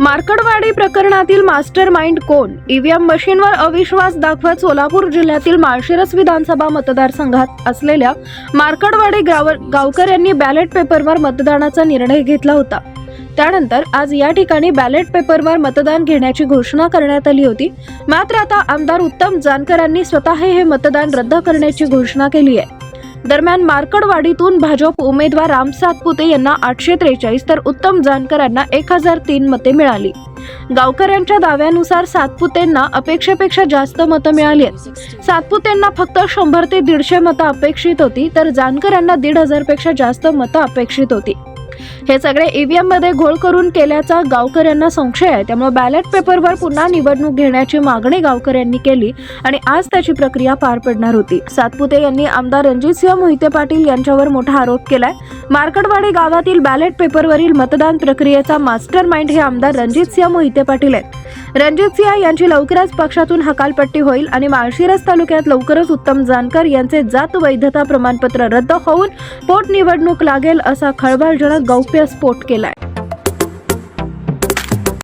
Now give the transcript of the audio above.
मार्कडवाडी प्रकरणातील master mind कोण? EVM मशीनवर अविश्वास दाखवत सोलापूर जिल्ह्यातील माळशिरस विधानसभा मतदारसंघात असलेल्या मार्कडवाडी गाव गावकऱ्यांनी बॅलेट पेपरवर मतदानाचा निर्णय घेतला होता. त्यानंतर आज या ठिकाणी बॅलेट पेपरवर मतदान घेण्याची घोषणा करण्यात आली होती. मात्र आता आमदार उत्तम जानकरांनी स्वतः हे मतदान रद्द करण्याची घोषणा केली आहे. दरम्यान मार्कडवाडीतून भाजप उमेदवार राम सातपुते यांना आठशे त्रेचाळीस तर उत्तम जानकरांना एक हजार तीन मते मिळाली. गावकऱ्यांच्या दाव्यानुसार सातपुतेंना अपेक्षेपेक्षा जास्त मतं मिळाली आहेत. सातपुतेंना फक्त शंभर ते दीडशे मतं अपेक्षित होती तर जानकरांना दीड हजारपेक्षा जास्त मतं अपेक्षित होती. हे सगळे ईव्हीएममध्ये घोळ करून केल्याचा गावकऱ्यांना संशय आहे. त्यामुळे बॅलेट पेपरवर पुन्हा निवडणूक घेण्याची मागणी गावकऱ्यांनी केली आणि आज त्याची प्रक्रिया पार पडणार होती. सातपुते यांनी आमदार रणजितसिंह मोहिते पाटील यांच्यावर मोठा आरोप केलाय. मार्कडवाडी गावातील बॅलेट पेपरवरील मतदान प्रक्रियेचा मास्टर माइंड हे आमदार रणजितसिंह मोहिते पाटील आहेत. रणजितसिंह यांची लवकरच पक्षातून हकालपट्टी होईल आणि माळशिरस तालुक्यात लवकरच उत्तम जानकर यांचे जात वैधता प्रमाणपत्र रद्द होऊन पोटनिवडणूक लागेल असा खळबळजनक गौप्यस्फोट केलाय.